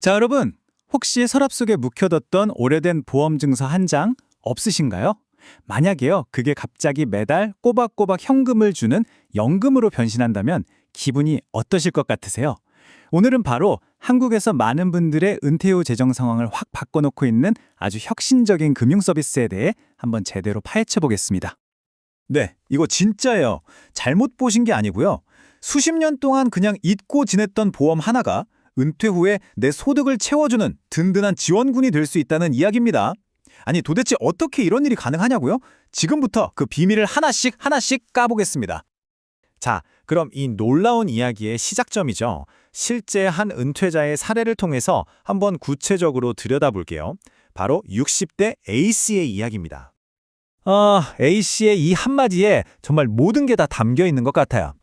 자, 여러분. 혹시 서랍 속에 묵혀뒀던 오래된 보험 증서 한 장 없으신가요? 만약에요, 그게 갑자기 매달 꼬박꼬박 현금을 주는 연금으로 변신한다면 기분이 어떠실 것 같으세요? 오늘은 바로 한국에서 많은 분들의 은퇴 후 재정 상황을 확 바꿔놓고 있는 아주 혁신적인 금융 서비스에 대해 한번 제대로 파헤쳐 보겠습니다. 네, 이거 진짜예요. 잘못 보신 게 아니고요. 수십 년 동안 그냥 잊고 지냈던 보험 하나가 은퇴 후에 내 소득을 채워주는 든든한 지원군이 될 수 있다는 이야기입니다. 아니 도대체 어떻게 이런 일이 가능하냐고요? 지금부터 그 비밀을 하나씩 하나씩 까보겠습니다. 자, 그럼 이 놀라운 이야기의 시작점이죠. 실제 한 은퇴자의 사례를 통해서 한번 구체적으로 들여다볼게요. 바로 60대 A씨의 이야기입니다. 아, A씨의 이 한마디에 정말 모든 게 다 담겨 있는 것 같아요.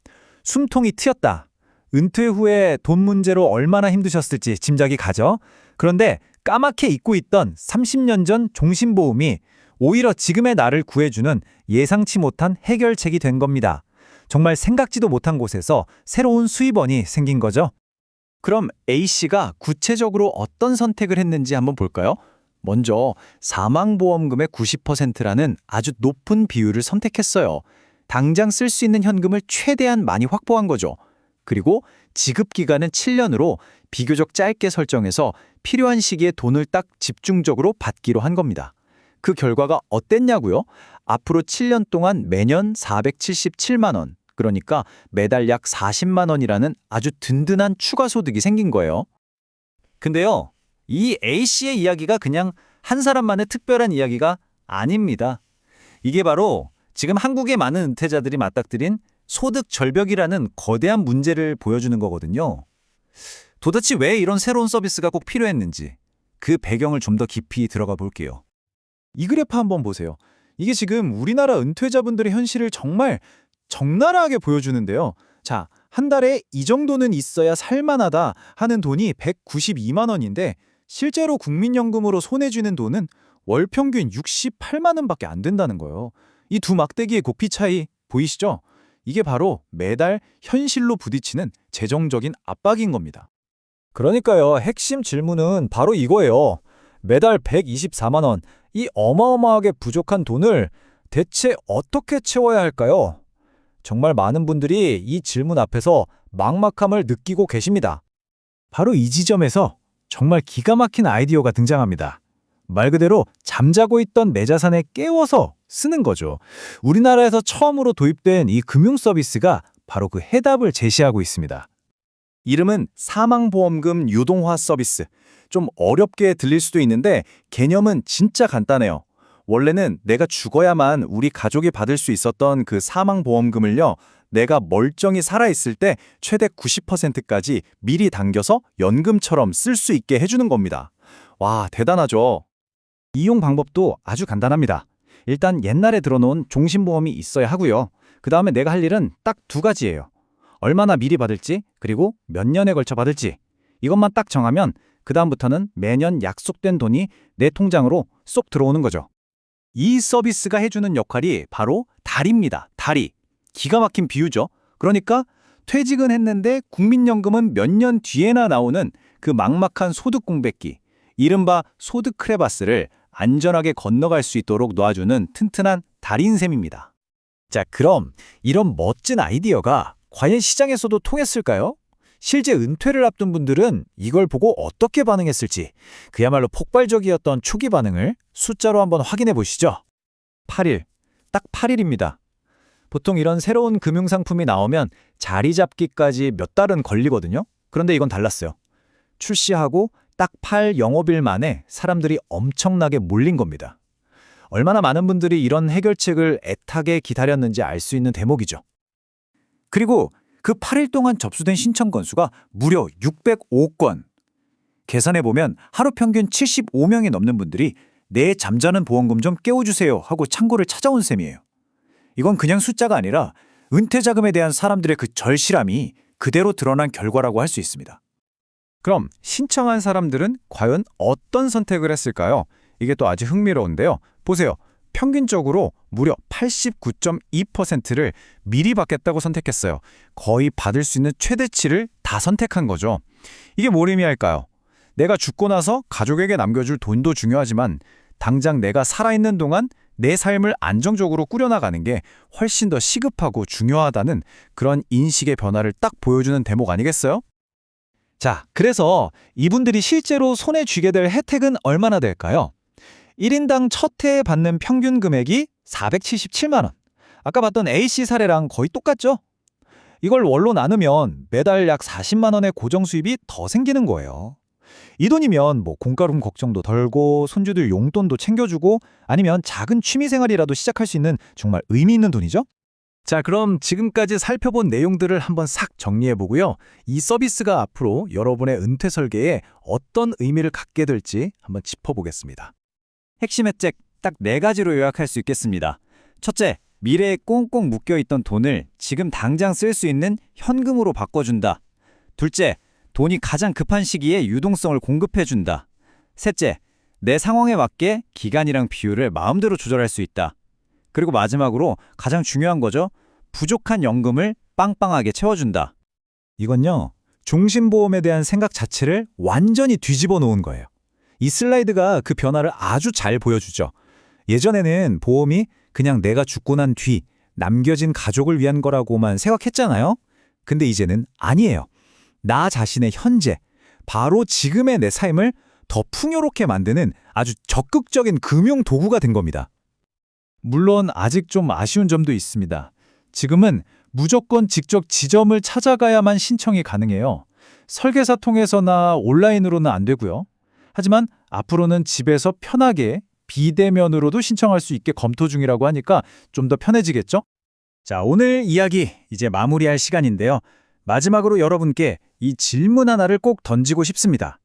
숨통이 트였다. 은퇴 후에 돈 문제로 얼마나 힘드셨을지 짐작이 가죠? 그런데 까맣게 잊고 있던 30년 전 종신보험이 오히려 지금의 나를 구해주는 예상치 못한 해결책이 된 겁니다. 정말 생각지도 못한 곳에서 새로운 수입원이 생긴 거죠. 그럼 A씨가 구체적으로 어떤 선택을 했는지 한번 볼까요? 먼저 사망보험금의 90%라는 아주 높은 비율을 선택했어요. 당장 쓸 수 있는 현금을 최대한 많이 확보한 거죠. 그리고 지급 기간은 7년으로 비교적 짧게 설정해서 필요한 시기에 돈을 딱 집중적으로 받기로 한 겁니다. 그 결과가 어땠냐고요? 앞으로 7년 동안 매년 477만 원, 그러니까 매달 약 40만 원이라는 아주 든든한 추가 소득이 생긴 거예요. 근데요, 이 A씨의 이야기가 그냥 한 사람만의 특별한 이야기가 아닙니다. 이게 바로 지금 한국의 많은 은퇴자들이 맞닥뜨린 소득 절벽이라는 거대한 문제를 보여주는 거거든요. 도대체 왜 이런 새로운 서비스가 꼭 필요했는지 그 배경을 좀 더 깊이 들어가 볼게요. 이 그래프 한번 보세요. 이게 지금 우리나라 은퇴자분들의 현실을 정말 적나라하게 보여주는데요. 자, 한 달에 이 정도는 있어야 살만하다 하는 돈이 192만 원인데 실제로 국민연금으로 손에 쥐는 돈은 월 평균 68만 원밖에 안 된다는 거예요. 이 두 막대기의 고피 차이 보이시죠? 이게 바로 매달 현실로 부딪히는 재정적인 압박인 겁니다. 그러니까요. 핵심 질문은 바로 이거예요. 매달 124만 원, 이 어마어마하게 부족한 돈을 대체 어떻게 채워야 할까요? 정말 많은 분들이 이 질문 앞에서 막막함을 느끼고 계십니다. 바로 이 지점에서 정말 기가 막힌 아이디어가 등장합니다. 말 그대로 잠자고 있던 내 자산에 깨워서 쓰는 거죠. 우리나라에서 처음으로 도입된 이 금융 서비스가 바로 그 해답을 제시하고 있습니다. 이름은 사망보험금 유동화 서비스. 좀 어렵게 들릴 수도 있는데 개념은 진짜 간단해요. 원래는 내가 죽어야만 우리 가족이 받을 수 있었던 그 사망보험금을요, 내가 멀쩡히 살아있을 때 최대 90%까지 미리 당겨서 연금처럼 쓸 수 있게 해주는 겁니다. 와, 대단하죠? 이용 방법도 아주 간단합니다. 일단 옛날에 들어놓은 종신보험이 있어야 하고요. 그 다음에 내가 할 일은 딱 두 가지예요. 얼마나 미리 받을지, 그리고 몇 년에 걸쳐 받을지. 이것만 딱 정하면 그 다음부터는 매년 약속된 돈이 내 통장으로 쏙 들어오는 거죠. 이 서비스가 해주는 역할이 바로 다리입니다. 다리. 기가 막힌 비유죠. 그러니까 퇴직은 했는데 국민연금은 몇 년 뒤에나 나오는 그 막막한 소득 공백기, 이른바 소득 크레바스를 안전하게 건너갈 수 있도록 놓아주는 튼튼한 달인 셈입니다. 자, 그럼 이런 멋진 아이디어가 과연 시장에서도 통했을까요? 실제 은퇴를 앞둔 분들은 이걸 보고 어떻게 반응했을지 그야말로 폭발적이었던 초기 반응을 숫자로 한번 확인해 보시죠. 8일, 딱 8일입니다. 보통 이런 새로운 금융상품이 나오면 자리 잡기까지 몇 달은 걸리거든요. 그런데 이건 달랐어요. 출시하고 딱 8 영업일 만에 사람들이 엄청나게 몰린 겁니다. 얼마나 많은 분들이 이런 해결책을 애타게 기다렸는지 알 수 있는 대목이죠. 그리고 그 8일 동안 접수된 신청 건수가 무려 605건. 계산해보면 하루 평균 75명이 넘는 분들이 내 잠자는 보험금 좀 깨워주세요 하고 창고를 찾아온 셈이에요. 이건 그냥 숫자가 아니라 은퇴 자금에 대한 사람들의 그 절실함이 그대로 드러난 결과라고 할 수 있습니다. 그럼 신청한 사람들은 과연 어떤 선택을 했을까요? 이게 또 아주 흥미로운데요. 보세요. 평균적으로 무려 89.2%를 미리 받겠다고 선택했어요. 거의 받을 수 있는 최대치를 다 선택한 거죠. 이게 뭘 의미할까요? 내가 죽고 나서 가족에게 남겨줄 돈도 중요하지만 당장 내가 살아있는 동안 내 삶을 안정적으로 꾸려나가는 게 훨씬 더 시급하고 중요하다는 그런 인식의 변화를 딱 보여주는 대목 아니겠어요? 자, 그래서 이분들이 실제로 손에 쥐게 될 혜택은 얼마나 될까요? 1인당 첫 해에 받는 평균 금액이 477만 원. 아까 봤던 A씨 사례랑 거의 똑같죠? 이걸 월로 나누면 매달 약 40만 원의 고정 수입이 더 생기는 거예요. 이 돈이면 뭐 공과금 걱정도 덜고 손주들 용돈도 챙겨주고 아니면 작은 취미 생활이라도 시작할 수 있는 정말 의미 있는 돈이죠? 자, 그럼 지금까지 살펴본 내용들을 한번 싹 정리해 보고요. 이 서비스가 앞으로 여러분의 은퇴 설계에 어떤 의미를 갖게 될지 한번 짚어보겠습니다. 핵심 혜택 딱 네 가지로 요약할 수 있겠습니다. 첫째, 미래에 꽁꽁 묶여있던 돈을 지금 당장 쓸 수 있는 현금으로 바꿔준다. 둘째, 돈이 가장 급한 시기에 유동성을 공급해준다. 셋째, 내 상황에 맞게 기간이랑 비율을 마음대로 조절할 수 있다. 그리고 마지막으로 가장 중요한 거죠. 부족한 연금을 빵빵하게 채워준다. 이건요, 종신보험에 대한 생각 자체를 완전히 뒤집어 놓은 거예요. 이 슬라이드가 그 변화를 아주 잘 보여주죠. 예전에는 보험이 그냥 내가 죽고 난 뒤 남겨진 가족을 위한 거라고만 생각했잖아요. 근데 이제는 아니에요. 나 자신의 현재, 바로 지금의 내 삶을 더 풍요롭게 만드는 아주 적극적인 금융 도구가 된 겁니다. 물론 아직 좀 아쉬운 점도 있습니다. 지금은 무조건 직접 지점을 찾아가야만 신청이 가능해요. 설계사 통해서나 온라인으로는 안 되고요. 하지만 앞으로는 집에서 편하게 비대면으로도 신청할 수 있게 검토 중이라고 하니까 좀 더 편해지겠죠? 자, 오늘 이야기 이제 마무리할 시간인데요. 마지막으로 여러분께 이 질문 하나를 꼭 던지고 싶습니다.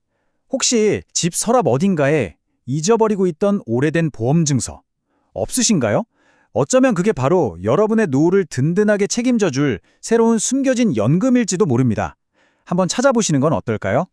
혹시 집 서랍 어딘가에 잊어버리고 있던 오래된 보험 증서 없으신가요? 어쩌면 그게 바로 여러분의 노후를 든든하게 책임져 줄 새로운 숨겨진 연금일지도 모릅니다. 한번 찾아보시는 건 어떨까요?